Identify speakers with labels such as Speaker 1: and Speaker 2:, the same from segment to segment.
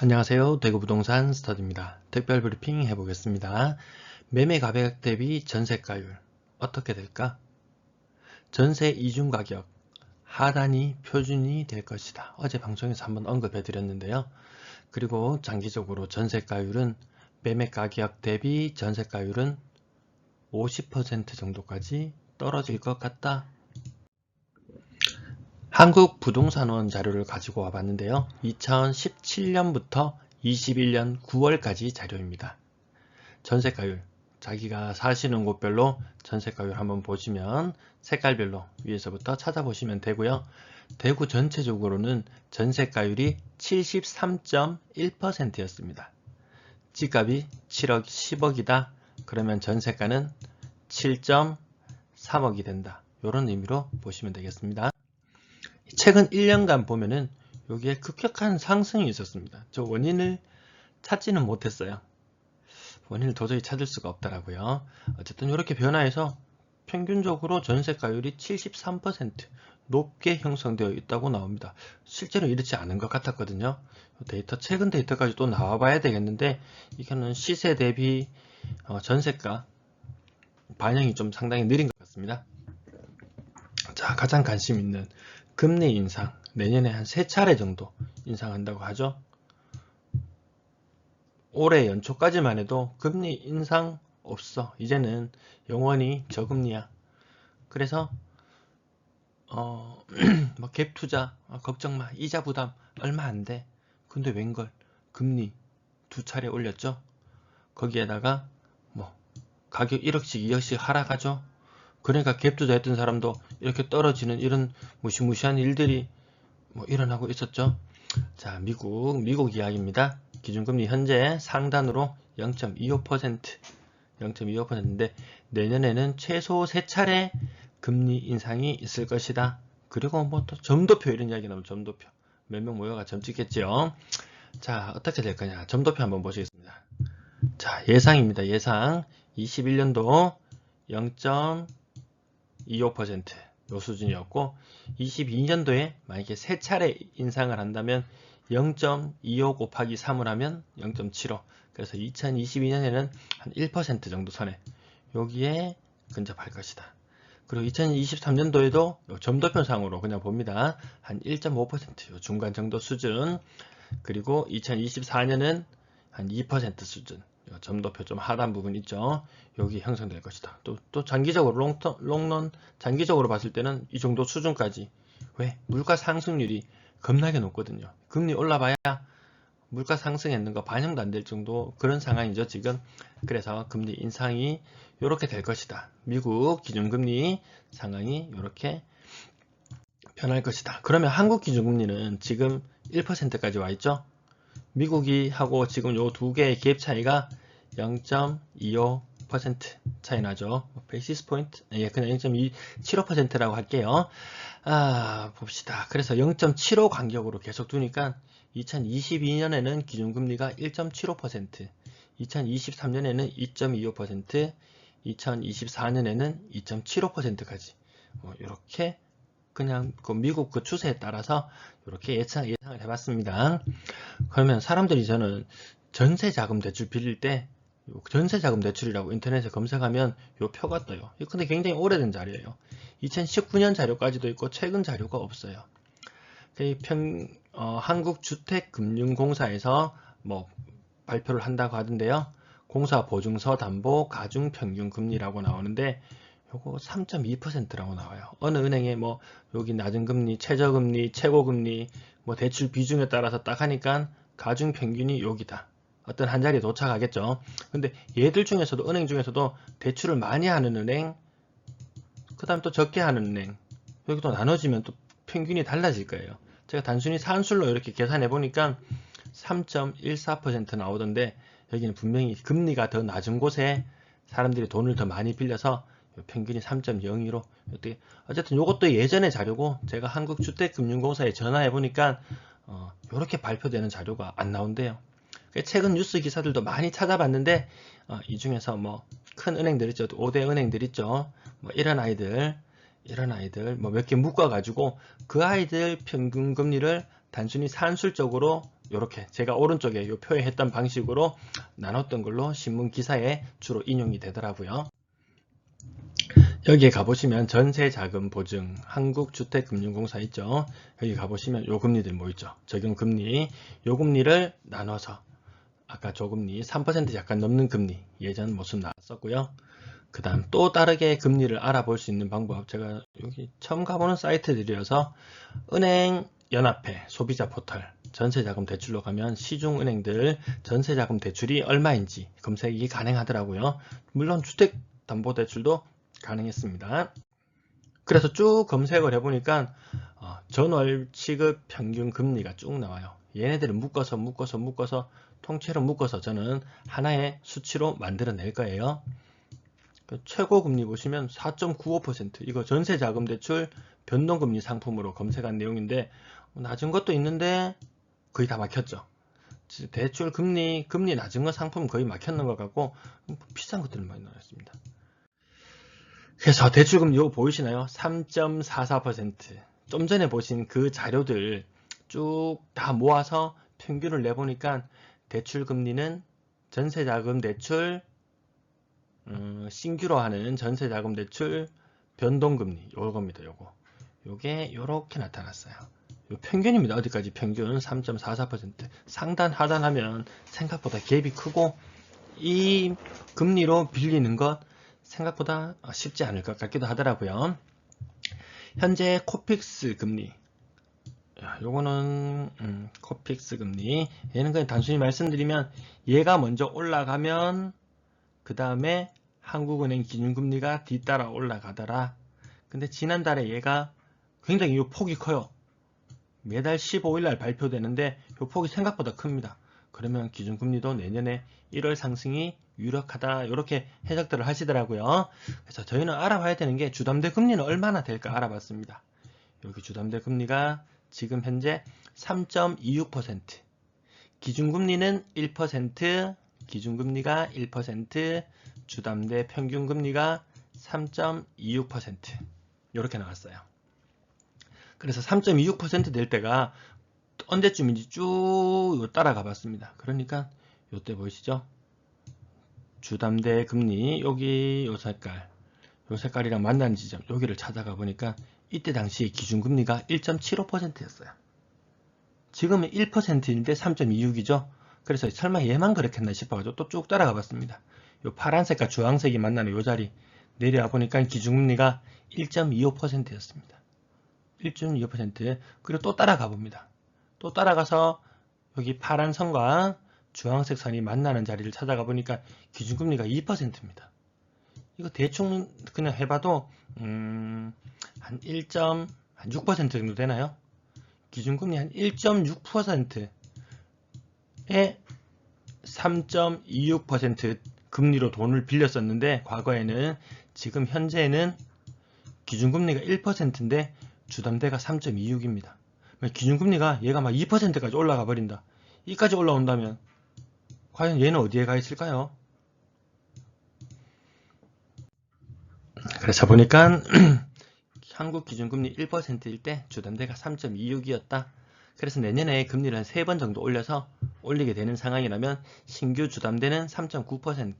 Speaker 1: 안녕하세요. 대구부동산 스터디입니다. 특별 브리핑 해보겠습니다. 매매 가격 대비 전세가율 어떻게 될까? 전세 이중 가격 하단이 표준이 될 것이다. 어제 방송에서 한번 언급해 드렸는데요. 그리고 장기적으로 전세가율은 매매 가격 대비 전세가율은 50% 정도까지 떨어질 것 같다. 한국 부동산원 자료를 가지고 와봤는데요. 2017년부터 21년 9월까지 자료입니다. 전세가율, 자기가 사시는 곳별로 전세가율 한번 보시면 색깔별로 위에서부터 찾아보시면 되고요. 대구 전체적으로는 전세가율이 73.1%였습니다. 집값이 7억 10억이다. 그러면 전세가는 7.3억이 된다. 이런 의미로 보시면 되겠습니다. 최근 1년간 보면은 여기에 급격한 상승이 있었습니다. 저 원인을 찾지는 못했어요. 원인을 도저히 찾을 수가 없더라고요. 어쨌든 이렇게 변화해서 평균적으로 전세가율이 73% 높게 형성되어 있다고 나옵니다. 실제로 이렇지 않은 것 같았거든요. 데이터 최근 데이터까지 또 나와봐야 되겠는데 이거는 시세 대비 어, 전세가 반영이 좀 상당히 느린 것 같습니다. 자 가장 관심 있는 금리 인상 내년에 한 세 차례 정도 인상한다고 하죠. 올해 연초까지만 해도 금리 인상 없어. 이제는 영원히 저금리야. 그래서 어, 뭐 갭 투자 어, 걱정 마. 이자 부담 얼마 안 돼. 근데 웬걸 금리 두 차례 올렸죠. 거기에다가 뭐 가격 1억씩 2억씩 하락하죠. 그러니까 갭 투자했던 사람도 이렇게 떨어지는 이런 무시무시한 일들이 뭐 일어나고 있었죠. 자, 미국, 미국 이야기입니다. 기준금리 현재 상단으로 0.25%, 0.25%인데 내년에는 최소 3차례 금리 인상이 있을 것이다. 그리고 뭐 또 점도표 이런 이야기 나오면 점도표. 몇 명 모여가 점 찍겠죠. 자, 어떻게 될 거냐. 점도표 한번 보시겠습니다. 자, 예상입니다. 예상. 21년도 0.25%요 수준이었고 22년도에 만약에 세 차례 인상을 한다면 0.25 곱하기 3을 하면 0.75 그래서 2022년에는 한 1% 정도 선에 여기에 근접할 것이다. 그리고 2023년도에도 점도표상으로 그냥 봅니다. 한 1.5% 중간 정도 수준 그리고 2024년은 한 2% 수준 점도표 좀 하단 부분 있죠. 여기 형성될 것이다. 또, 또 장기적으로 롱터, 롱런 장기적으로 봤을 때는 이 정도 수준까지 왜? 물가 상승률이 겁나게 높거든요. 금리 올라봐야 물가 상승했는 거 반영도 안 될 정도 그런 상황이죠 지금 그래서 금리 인상이 이렇게 될 것이다 미국 기준금리 상황이 이렇게 변할 것이다 그러면 한국 기준금리는 지금 1%까지 와 있죠 미국이 하고 지금 요 두 개의 갭 차이가 0.25% 차이 나죠. 베이시스 포인트 예, 그냥 0.75%라고 할게요. 아, 봅시다. 그래서 0.75 간격으로 계속 두니까 2022년에는 기준금리가 1.75%, 2023년에는 2.25%, 2024년에는 2.75%까지 뭐 이렇게 그냥 그 미국 그 추세에 따라서 이렇게 예상, 예상을 해봤습니다. 그러면 사람들이 저는 전세 자금 대출 빌릴 때 전세 자금 대출이라고 인터넷에 검색하면 이 표가 떠요. 근데 굉장히 오래된 자료예요. 2019년 자료까지도 있고 최근 자료가 없어요. 평, 어, 한국주택금융공사에서 뭐 발표를 한다고 하던데요. 공사 보증서 담보 가중 평균 금리라고 나오는데 요거 3.2%라고 나와요. 어느 은행에 뭐 여기 낮은 금리, 최저금리, 최고금리, 뭐 대출 비중에 따라서 딱 하니까 가중 평균이 여기다. 어떤 한 자리에 도착하겠죠. 근데 얘들 중에서도 은행 중에서도 대출을 많이 하는 은행, 그 다음 또 적게 하는 은행, 여기 또 나눠지면 또 평균이 달라질 거예요. 제가 단순히 산술로 이렇게 계산해 보니까 3.14% 나오던데 여기는 분명히 금리가 더 낮은 곳에 사람들이 돈을 더 많이 빌려서 평균이 3.02로 어떻게 어쨌든 이것도 예전의 자료고 제가 한국주택금융공사에 전화해 보니까 어, 이렇게 발표되는 자료가 안 나온대요. 최근 뉴스 기사들도 많이 찾아봤는데 어, 이 중에서 뭐 큰 은행들 있죠, 5대 은행들 있죠, 뭐 이런 아이들, 이런 아이들 뭐 몇 개 묶어 가지고 그 아이들 평균 금리를 단순히 산술적으로 이렇게 제가 오른쪽에 요 표에 했던 방식으로 나눴던 걸로 신문 기사에 주로 인용이 되더라고요. 여기에 가보시면 전세자금 보증 한국주택금융공사 있죠. 여기 가보시면 요 금리들 뭐 있죠. 적용금리 요 금리를 나눠서 아까 저금리 3% 약간 넘는 금리 예전 모습 나왔었고요. 그 다음 또 다르게 금리를 알아볼 수 있는 방법 제가 여기 처음 가보는 사이트들이어서 은행 연합회 소비자 포털 전세자금 대출로 가면 시중은행들 전세자금 대출이 얼마인지 검색이 가능하더라고요. 물론 주택담보대출도 가능했습니다. 그래서 쭉 검색을 해보니까 어, 전월 취급 평균 금리가 쭉 나와요. 얘네들을 묶어서 묶어서 묶어서 통째로 묶어서 저는 하나의 수치로 만들어낼 거예요. 그 최고 금리 보시면 4.95% 이거 전세자금 대출 변동금리 상품으로 검색한 내용인데 낮은 것도 있는데 거의 다 막혔죠. 대출 금리 금리 낮은 거 상품 거의 막혔는 것 같고 비싼 것들 많이 나왔습니다. 그래서 대출금리 이거 보이시나요? 3.44%좀 전에 보신 그 자료들 쭉 다 모아서 평균을 내보니까 대출금리는 전세자금 대출 음, 신규로 하는 전세자금 대출 변동금리. 요겁니다 요거. 요게 요렇게 나타났어요. 요 평균입니다. 어디까지? 평균 3.44% 상단 하단하면 생각보다 갭이 크고 이 금리로 빌리는 것 생각보다 쉽지 않을 것 같기도 하더라고요 현재 코픽스 금리 요거는 음, 코픽스 금리 얘는 그냥 단순히 말씀드리면 얘가 먼저 올라가면 그 다음에 한국은행 기준금리가 뒤따라 올라가더라. 근데 지난달에 얘가 굉장히 이 폭이 커요. 매달 15일날 발표되는데 이 폭이 생각보다 큽니다. 그러면 기준금리도 내년에 1월 상승이 유력하다 이렇게 해석들을 하시더라고요. 그래서 저희는 알아봐야 되는 게 주담대 금리는 얼마나 될까 알아봤습니다. 여기 주담대 금리가 지금 현재 3.26% 기준금리는 1% 기준금리가 1%, 주담대 평균금리가 3.26% 이렇게 나왔어요. 그래서 3.26%될 때가 언제쯤인지 쭉 따라가 봤습니다. 그러니까 이때 보이시죠? 주담대 금리 여기 요 색깔 요 색깔이랑 만나는 지점 여기를 찾아가 보니까 이때 당시 기준금리가 1.75%였어요. 지금은 1%인데 3.26이죠. 그래서 설마 얘만 그렇겠나 싶어가지고 또 쭉 따라가 봤습니다. 요 파란색과 주황색이 만나는 요 자리 내려와 보니까 기준금리가 1.25%였습니다. 1.25% 그리고 또 따라가 봅니다. 또 따라가서 여기 파란 선과 주황색 선이 만나는 자리를 찾아가 보니까 기준금리가 2%입니다. 이거 대충 그냥 해봐도 음, 한 1.6% 정도 되나요? 기준금리 한 1.6%에 3.26% 금리로 돈을 빌렸었는데 과거에는 지금 현재는 기준금리가 1%인데 주담대가 3.26입니다. 기준금리가 얘가 막 2%까지 올라가 버린다. 이까지 올라온다면 과연 얘는 어디에 가 있을까요? 그래서 보니까 한국 기준금리 1%일 때 주담대가 3.26이었다. 그래서 내년에 금리를 한 3번 정도 올려서 올리게 되는 상황이라면 신규 주담대는 3.9%.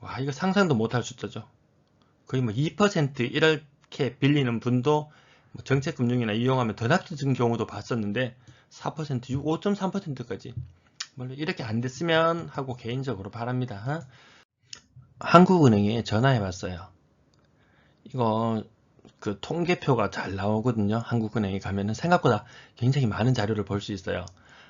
Speaker 1: 와, 이거 상상도 못할 숫자죠. 거의 뭐 2% 이렇게 빌리는 분도 뭐 정책금융이나 이용하면 더 낮은 경우도 봤었는데 4%, 5.3%까지 물론 이렇게 안 됐으면 하고 개인적으로 바랍니다. 한국은행에 전화해 봤어요. 이거 그 통계표가 잘 나오거든요. 한국은행에 가면은 생각보다 굉장히 많은 자료를 볼 수 있어요.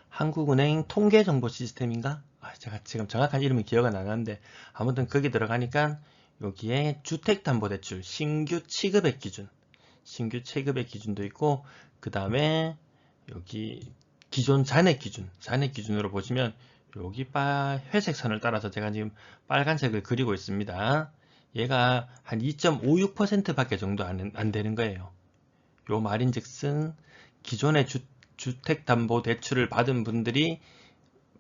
Speaker 1: 한국은행 통계정보 시스템인가? 아, 제가 지금 정확한 이름이 기억 은 안 나는데 아무튼 거기 들어가니까 여기에 주택담보대출 신규 취급액 기준 신규 취급액 기준도 있고 그 다음에 여기 기존 잔액 기준 잔액 기준으로 보시면 여기 바 회색 선을 따라서 제가 지금 빨간색을 그리고 있습니다. 얘가 한 2.56% 밖에 정도 안, 안 되는 거예요. 요 말인즉슨 기존의 주, 주택담보대출을 받은 분들이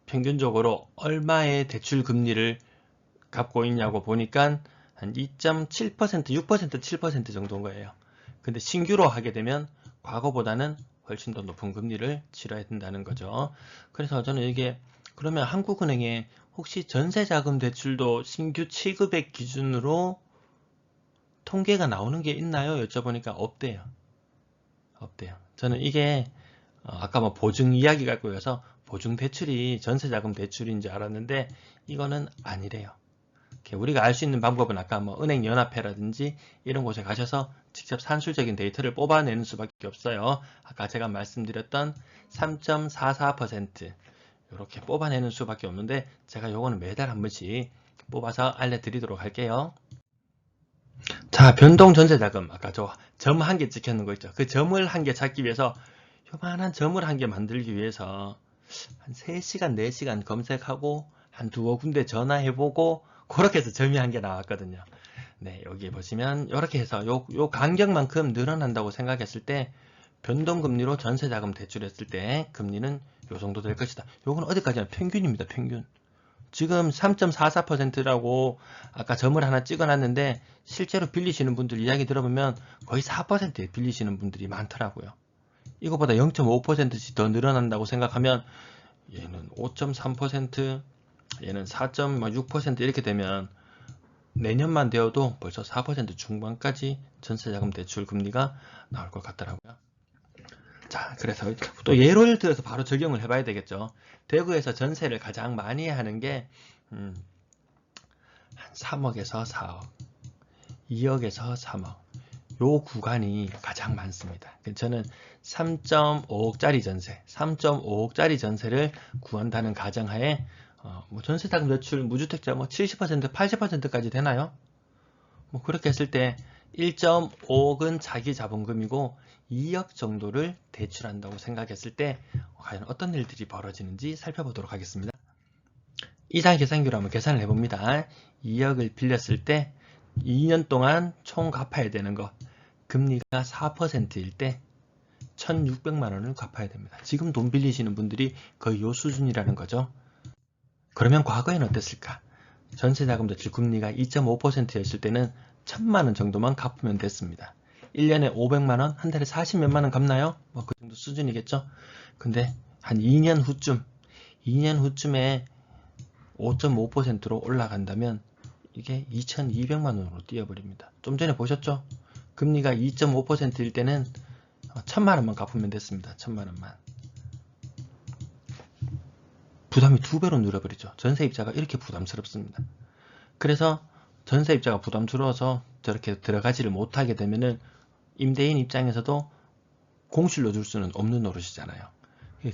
Speaker 1: 평균적으로 얼마의 대출 금리를 갚고 있냐고 보니까 한 2.7%, 6%, 7% 정도인 거예요. 근데 신규로 하게 되면 과거보다는 훨씬 더 높은 금리를 치러야 된다는 거죠. 그래서 저는 이게 그러면 한국은행에 혹시 전세자금 대출도 신규 취급액 기준으로 통계가 나오는 게 있나요? 여쭤보니까 없대요. 없대요. 저는 이게 어, 아까 뭐 보증 이야기 갖고 여서 보증 대출이 전세자금 대출인 줄 알았는데 이거는 아니래요. 우리가 알 수 있는 방법은 아까 뭐 은행 연합회라든지 이런 곳에 가셔서 직접 산술적인 데이터를 뽑아내는 수밖에 없어요. 아까 제가 말씀드렸던 3.44% 이렇게 뽑아내는 수밖에 없는데 제가 요거는 매달 한 번씩 뽑아서 알려드리도록 할게요. 자, 변동 전세자금. 아까 저 점 한 개 찍혀있는 거 있죠. 그 점을 한 개 찾기 위해서 요만한 점을 한 개 만들기 위해서 한 3시간, 4시간 검색하고 한 두어 군데 전화해보고 그렇게 해서 점이 한 개 나왔거든요. 네, 여기 보시면 이렇게 해서 요, 요 간격만큼 늘어난다고 생각했을 때 변동금리로 전세자금 대출했을 때 금리는 요 정도 될 것이다. 요건 어디까지나 평균입니다. 평균. 지금 3.44%라고 아까 점을 하나 찍어놨는데 실제로 빌리시는 분들 이야기 들어보면 거의 4%에 빌리시는 분들이 많더라고요. 이거보다 0.5%씩 더 늘어난다고 생각하면 얘는 5.3% 얘는 4.6% 이렇게 되면 내년만 되어도 벌써 4% 중반까지 전세자금 대출 금리가 나올 것 같더라고요. 자, 그래서 또 예를 들어서 바로 적용을 해봐야 되겠죠. 대구에서 전세를 가장 많이 하는 게, 음, 한 3억에서 4억, 2억에서 3억. 요 구간이 가장 많습니다. 저는 3.5억짜리 전세, 3.5억짜리 전세를 구한다는 가정하에 어, 뭐 전세자금 대출 무주택자 뭐 70%, 80%까지 되나요? 뭐 그렇게 했을 때 1.5억은 자기 자본금이고 2억 정도를 대출한다고 생각했을 때 과연 어떤 일들이 벌어지는지 살펴보도록 하겠습니다. 이상 계산기로 한번 계산을 해봅니다. 2억을 빌렸을 때 2년 동안 총 갚아야 되는 거 금리가 4%일 때 1600만 원을 갚아야 됩니다. 지금 돈 빌리시는 분들이 거의 요 수준이라는 거죠. 그러면 과거에는 어땠을까? 전세자금 대출 금리가 2.5%였을 때는 1000만 원 정도만 갚으면 됐습니다. 1년에 500만 원, 한 달에 40몇만 원 갚나요? 뭐 그 정도 수준이겠죠? 근데 한 2년 후쯤, 2년 후쯤에 5.5%로 올라간다면 이게 2200만 원으로 뛰어버립니다. 좀 전에 보셨죠? 금리가 2.5%일 때는 1000만 원만 갚으면 됐습니다. 1000만 원만. 부담이 두 배로 늘어버리죠. 전세입자가 이렇게 부담스럽습니다. 그래서 전세입자가 부담스러워서 저렇게 들어가지를 못하게 되면은 임대인 입장에서도 공실로 줄 수는 없는 노릇이잖아요.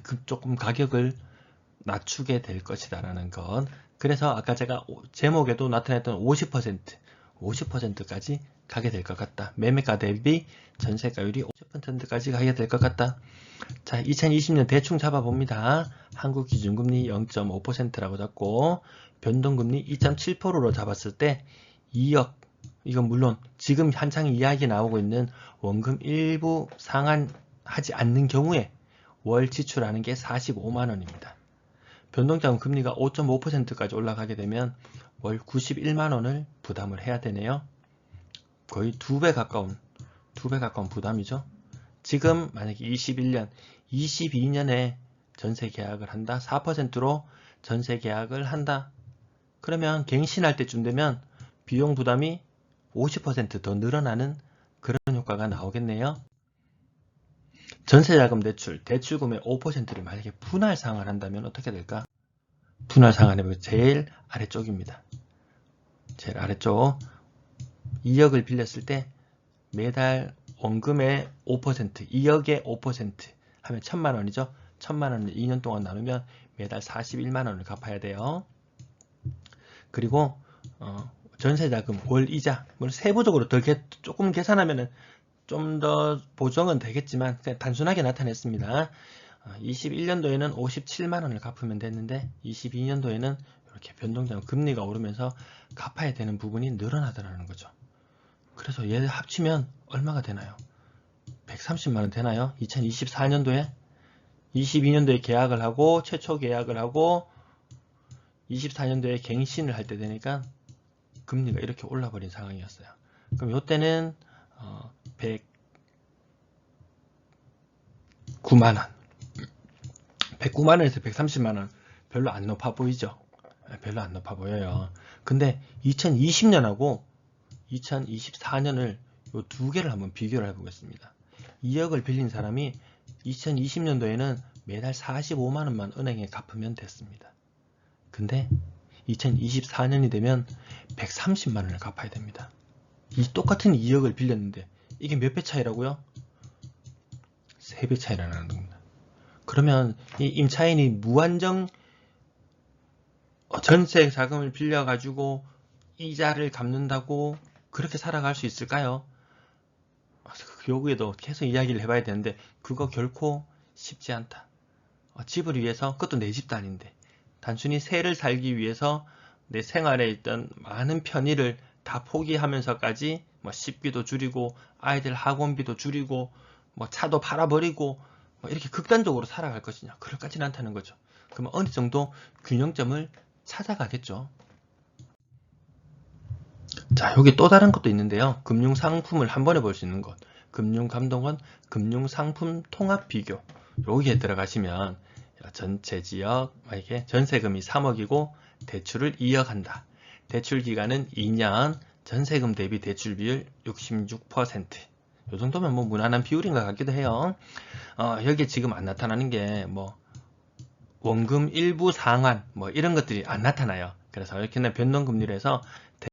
Speaker 1: 그 조금 가격을 낮추게 될 것이다라는 것. 그래서 아까 제가 제목에도 나타냈던 50%, 50%까지 가게 될 것 같다. 매매가 대비 전세가율이 50%까지 가게 될 것 같다. 자, 2020년 대충 잡아봅니다. 한국 기준금리 0.5%라고 잡고 변동금리 2.7%로 잡았을 때 2억 이건 물론 지금 한창 이야기 나오고 있는 원금 일부 상환하지 않는 경우에 월 지출하는 게 45만원입니다. 변동자금 금리가 5.5%까지 올라가게 되면 월 91만원을 부담을 해야 되네요. 거의 두 배 가까운 두 배 가까운 부담이죠. 지금 만약에 21년, 22년에 전세 계약을 한다. 4%로 전세 계약을 한다. 그러면 갱신할 때쯤 되면 비용 부담이 50%더 늘어나는 그런 효과가 나오겠네요. 전세자금 대출, 대출금의 5%를 만약에 분할 상환 한다면 어떻게 될까? 분할 상환해보면 제일 아래쪽입니다. 제일 아래쪽 2억을 빌렸을 때 매달 원금의 5%, 2억의 5% 하면 1000만 원이죠. 1000만 원을 2년 동안 나누면 매달 41만 원을 갚아야 돼요. 그리고 어, 전세자금, 월 이자, 물 세부적으로 더 개, 조금 계산하면은 좀 더 보정은 되겠지만 그냥 단순하게 나타냈습니다. 21년도에는 어, 57만 원을 갚으면 됐는데 22년도에는 이렇게 변동자금 금리가 오르면서 갚아야 되는 부분이 늘어나더라는 거죠. 그래서 얘 합치면 얼마가 되나요? 130만 원 되나요? 2024년도에 22년도에 계약을 하고 최초 계약을 하고 24년도에 갱신을 할 때 되니까 금리가 이렇게 올라버린 상황이었어요. 그럼 이때는 어, 100 109만원 109만원에서 130만원 별로 안 높아 보이죠 예, 별로 안 높아 보여요 근데 2020년하고 2024년을 요두 개를 한번 비교를 해보겠습니다 2억을 빌린 사람이 2020년도에는 매달 45만원만 은행에 갚으면 됐습니다 근데 2024년이 되면 130만원을 갚아야 됩니다 이 똑같은 2억을 빌렸는데 이게 몇 배 차이라고요? 3배 차이나 나는 겁니다. 그러면 이 임차인이 무한정 어, 전세 자금을 빌려가지고 이자를 갚는다고 그렇게 살아갈 수 있을까요? 여기에도 계속 이야기를 해봐야 되는데 그거 결코 쉽지 않다. 어, 집을 위해서 그것도 내 집도 아닌데 단순히 새를 살기 위해서 내 생활에 있던 많은 편의를 다 포기하면서까지 뭐 식비도 줄이고 아이들 학원비도 줄이고 뭐 차도 팔아버리고 뭐 이렇게 극단적으로 살아갈 것이냐 그럴까지는 않다는 거죠. 그러면 어느 정도 균형점을 찾아가겠죠. 자 여기 또 다른 것도 있는데요. 금융상품을 한 번에 볼 수 있는 것 금융감독원 금융상품 통합비교 여기에 들어가시면 전체 지역 만약에 전세금이 3억이고 대출을 2억 한다. 대출 기간은 2년, 전세금 대비 대출 비율 66%. 이 정도면 뭐 무난한 비율인 것 같기도 해요. 어, 여기에 지금 안 나타나는 게 뭐 원금 일부 상환 뭐 이런 것들이 안 나타나요. 그래서 이렇게 변동금리로 해서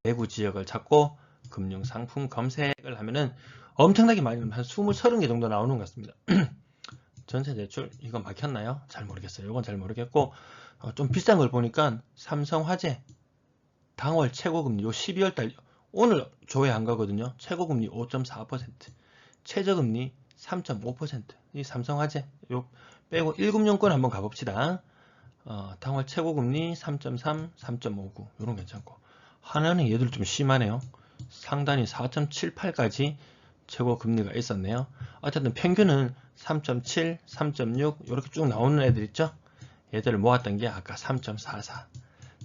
Speaker 1: 대구 지역을 찾고 금융상품 검색을 하면은 엄청나게 많이 한 20, 30개 정도 나오는 것 같습니다. 전세 대출 이거 막혔나요? 잘 모르겠어요. 이건 잘 모르겠고 어, 좀 비싼 걸 보니까 삼성화재 당월 최고금리 요 12월 달 오늘 조회 안 가거든요. 최고금리 5.4% 최저금리 3.5%이 삼성화재 요 빼고 1금융권 한번 가봅시다. 어, 당월 최고금리 3.3, 3.59 요런 괜찮고 하나는 얘들 좀 심하네요. 상단이 4.78까지 최고 금리가 있었네요. 어쨌든 평균은 3.7, 3.6 이렇게 쭉 나오는 애들 있죠. 얘들을 모았던 게 아까 3.44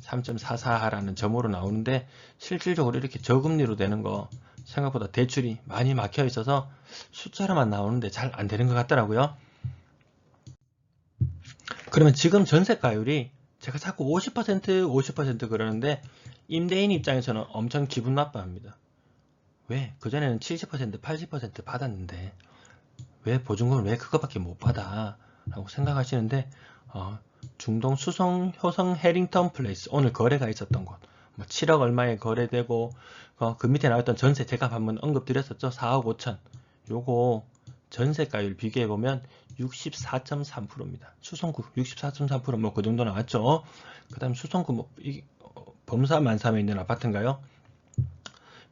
Speaker 1: 3.44라는 점으로 나오는데 실질적으로 이렇게 저금리로 되는 거 생각보다 대출이 많이 막혀 있어서 숫자로만 나오는데 잘 안 되는 것 같더라고요. 그러면 지금 전세가율이 제가 자꾸 50% 50% 그러는데 임대인 입장에서는 엄청 기분 나빠합니다. 왜? 그전에는 70% 80% 받았는데 왜 보증금을 왜 그거밖에 못 받아? 라고 생각하시는데 어, 중동 수성 효성 해링턴 플레이스 오늘 거래가 있었던 곳. 뭐 7억 얼마에 거래되고 어, 그 밑에 나왔던 전세 제가 한번 언급드렸었죠. 4억 5천. 요거 전세가율 비교해 보면 64.3%입니다. 수성구 64.3%뭐 그 정도 나왔죠. 그 다음 수성구 뭐 이, 어, 범사 만삼에 있는 아파트인가요?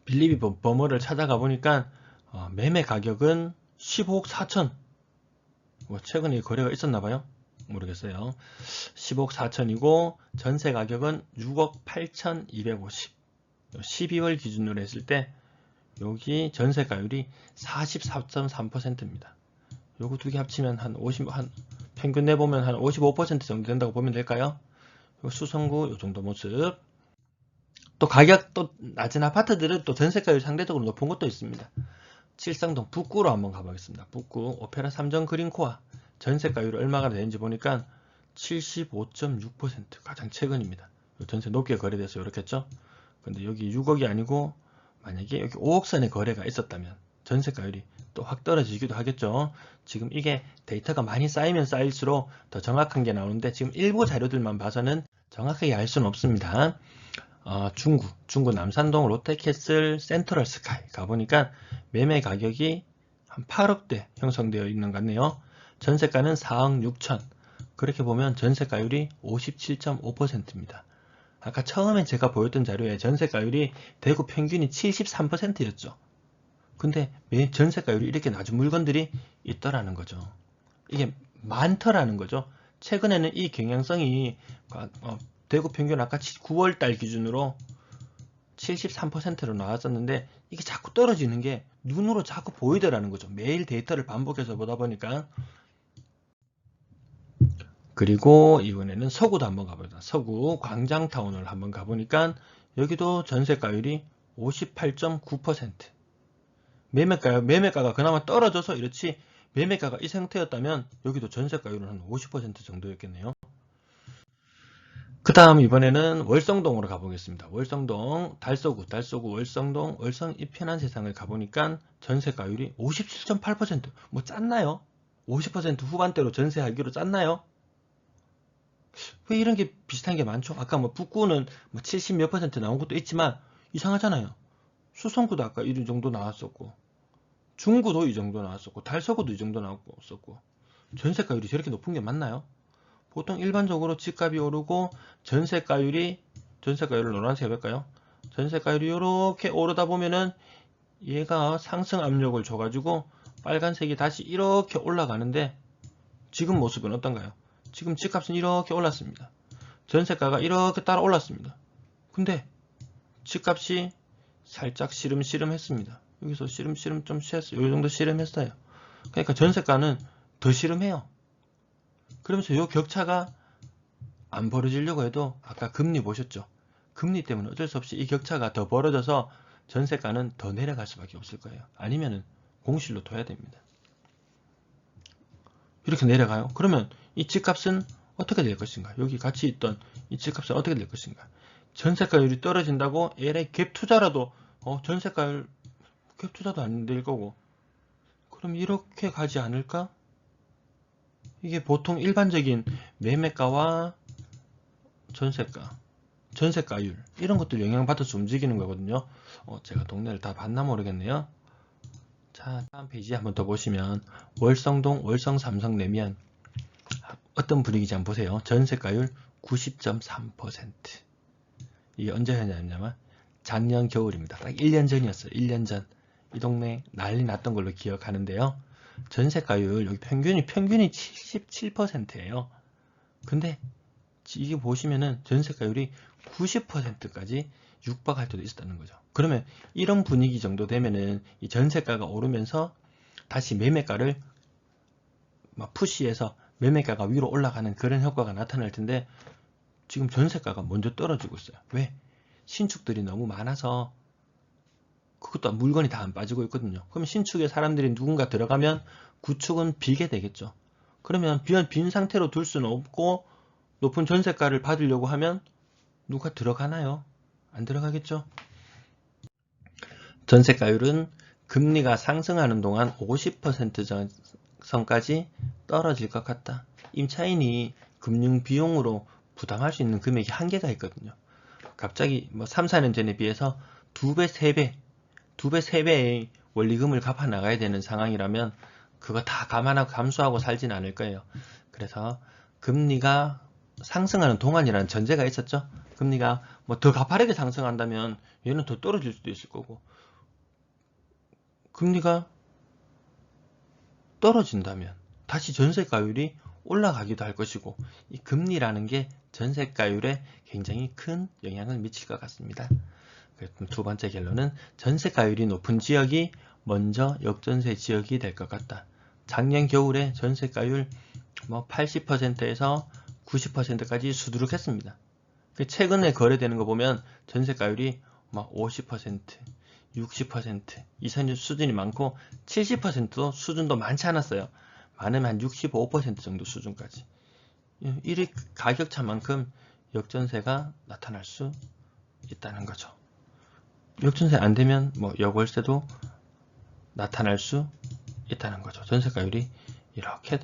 Speaker 1: 빌리비 범어를 찾아가 보니까 어, 매매 가격은 15억 4천. 뭐 최근에 거래가 있었나 봐요. 모르겠어요. 10억 4천이고 전세 가격은 6억 8천 250 12월 기준으로 했을 때 여기 전세가율이 44.3%입니다. 요거 두 개 합치면 한 50, 한 평균 내보면 한 55% 정도 된다고 보면 될까요? 수성구 요 정도 모습. 또 가격 또 낮은 아파트들은 또 전세가율 상대적으로 높은 것도 있습니다. 칠성동 북구로 한번 가보겠습니다. 북구 오페라 3정 그린코아 전세가율이 얼마가 되는지 보니까 75.6% 가장 최근입니다. 전세 높게 거래돼서 이렇겠죠? 근데 여기 6억이 아니고 만약에 여기 5억 선의 거래가 있었다면 전세가율이 또 확 떨어지기도 하겠죠. 지금 이게 데이터가 많이 쌓이면 쌓일수록 더 정확한 게 나오는데 지금 일부 자료들만 봐서는 정확하게 알 수는 없습니다. 어, 중구, 중구 남산동 롯데캐슬 센트럴 스카이 가보니까 매매 가격이 한 8억대 형성되어 있는 것 같네요. 전세가는 4억 6천. 그렇게 보면 전세가율이 57.5%입니다. 아까 처음에 제가 보였던 자료에 전세가율이 대구 평균이 73%였죠. 근데 왜 전세가율이 이렇게 낮은 물건들이 있더라는 거죠. 이게 많더라는 거죠. 최근에는 이 경향성이 어, 대구 평균 아까 9월달 기준으로 73%로 나왔었는데 이게 자꾸 떨어지는 게 눈으로 자꾸 보이더라는 거죠. 매일 데이터를 반복해서 보다 보니까 그리고 이번에는 서구도 한번 가보자. 서구 광장타운을 한번 가보니까 여기도 전세가율이 58.9% 매매가요. 매매가가 그나마 떨어져서 이렇지 매매가가 이 상태였다면 여기도 전세가율은 한 50% 정도였겠네요. 그 다음 이번에는 월성동으로 가보겠습니다. 월성동, 달서구, 달서구, 월성동, 월성 이 편한 세상을 가보니까 전세가율이 57.8%. 뭐 짰나요? 50% 후반대로 전세하기로 짰나요? 왜 이런 게 비슷한 게 많죠? 아까 뭐 북구는 뭐 70 몇 퍼센트 나온 것도 있지만 이상하잖아요. 수성구도 아까 이 정도 나왔었고 중구도 이 정도 나왔었고 달서구도 이 정도 나왔었고 전세가율이 저렇게 높은 게 맞나요? 보통 일반적으로 집값이 오르고 전세가율이 전세가율을 노란색 해볼까요? 전세가율이 이렇게 오르다 보면은 얘가 상승 압력을 줘가지고 빨간색이 다시 이렇게 올라가는데 지금 모습은 어떤가요? 지금 집값은 이렇게 올랐습니다. 전세가가 이렇게 따라 올랐습니다. 근데 집값이 살짝 시름시름 했습니다. 여기서 시름시름 좀 쉬었어요. 이 정도 시름했어요. 그러니까 전세가는 더 시름해요. 그러면서 이 격차가 안 벌어지려고 해도 아까 금리 보셨죠? 금리 때문에 어쩔 수 없이 이 격차가 더 벌어져서 전세가는 더 내려갈 수밖에 없을 거예요. 아니면은 공실로 둬야 됩니다. 이렇게 내려가요. 그러면 이 집값은 어떻게 될 것인가? 여기 같이 있던 이 집값은 어떻게 될 것인가? 전세가율이 떨어진다고 LA 갭 투자라도 어, 전세가율 갭 투자도 안 될 거고 그럼 이렇게 가지 않을까? 이게 보통 일반적인 매매가와 전세가, 전세가율 이런 것들 영향받아서 움직이는 거거든요. 어, 제가 동네를 다 봤나 모르겠네요. 자, 다음 페이지 한번 더 보시면 월성동, 월성 삼성 내면 어떤 분위기인지 한번 보세요. 전세가율 90.3%. 이게 언제 했냐면 작년 겨울입니다. 딱 1년 전이었어요. 1년 전. 이 동네 난리 났던 걸로 기억하는데요. 전세가율 여기 평균이 평균이 77%예요. 근데 이게 보시면은 전세가율이 90%까지 육박할 때도 있었다는 거죠. 그러면 이런 분위기 정도 되면은 이 전세가가 오르면서 다시 매매가를 막 푸시해서 매매가가 위로 올라가는 그런 효과가 나타날 텐데 지금 전세가가 먼저 떨어지고 있어요. 왜? 신축들이 너무 많아서 그것도 물건이 다 안 빠지고 있거든요. 그럼 신축에 사람들이 누군가 들어가면 구축은 비게 되겠죠. 그러면 빈, 빈 상태로 둘 수는 없고 높은 전세가를 받으려고 하면 누가 들어가나요? 안 들어가겠죠. 전세가율은 금리가 상승하는 동안 50% 선까지 떨어질 것 같다. 임차인이 금융 비용으로 부담할 수 있는 금액이 한계가 있거든요. 갑자기 뭐 3, 4년 전에 비해서 2배, 3배, 2배, 3배의 원리금을 갚아 나가야 되는 상황이라면 그거 다 감안하고 감수하고 살진 않을 거예요. 그래서 금리가 상승하는 동안이라는 전제가 있었죠. 금리가 뭐 더 가파르게 상승한다면 얘는 더 떨어질 수도 있을 거고 금리가 떨어진다면 다시 전세가율이 올라가기도 할 것이고 이 금리라는 게 전세가율에 굉장히 큰 영향을 미칠 것 같습니다. 두 번째 결론은 전세 가율이 높은 지역이 먼저 역전세 지역이 될 것 같다. 작년 겨울에 전세 가율 뭐 80%에서 90%까지 수두룩했습니다. 그 최근에 거래되는 거 보면 전세 가율이 막 50%, 60%, 이선 수준이 많고 70%도 수준도 많지 않았어요. 많으면 한 65% 정도 수준까지. 이 가격차만큼 역전세가 나타날 수 있다는 거죠. 역전세 안 되면 뭐 여월세도 나타날 수 있다는 거죠. 전세가율이 이렇게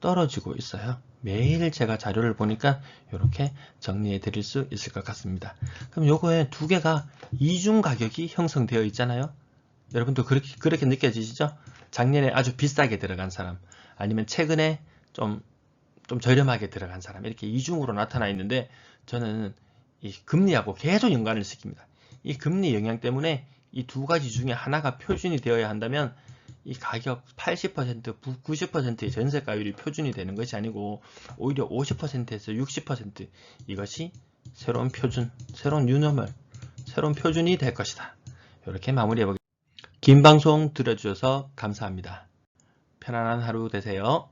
Speaker 1: 떨어지고 있어요. 매일 제가 자료를 보니까 이렇게 정리해 드릴 수 있을 것 같습니다. 그럼 요거에 두 개가 이중 가격이 형성되어 있잖아요. 여러분도 그렇게, 그렇게 느껴지시죠? 작년에 아주 비싸게 들어간 사람, 아니면 최근에 좀, 좀 저렴하게 들어간 사람, 이렇게 이중으로 나타나 있는데, 저는 이 금리하고 계속 연관을 시킵니다. 이 금리 영향 때문에 이 두 가지 중에 하나가 표준이 되어야 한다면, 이 가격 80%, 90%의 전세가율이 표준이 되는 것이 아니고 오히려 50%에서 60% 이것이 새로운 표준, 새로운 뉴너멀, 새로운 표준이 될 것이다. 이렇게 마무리해 보겠습니다. 긴 방송 들어주셔서 감사합니다. 편안한 하루 되세요.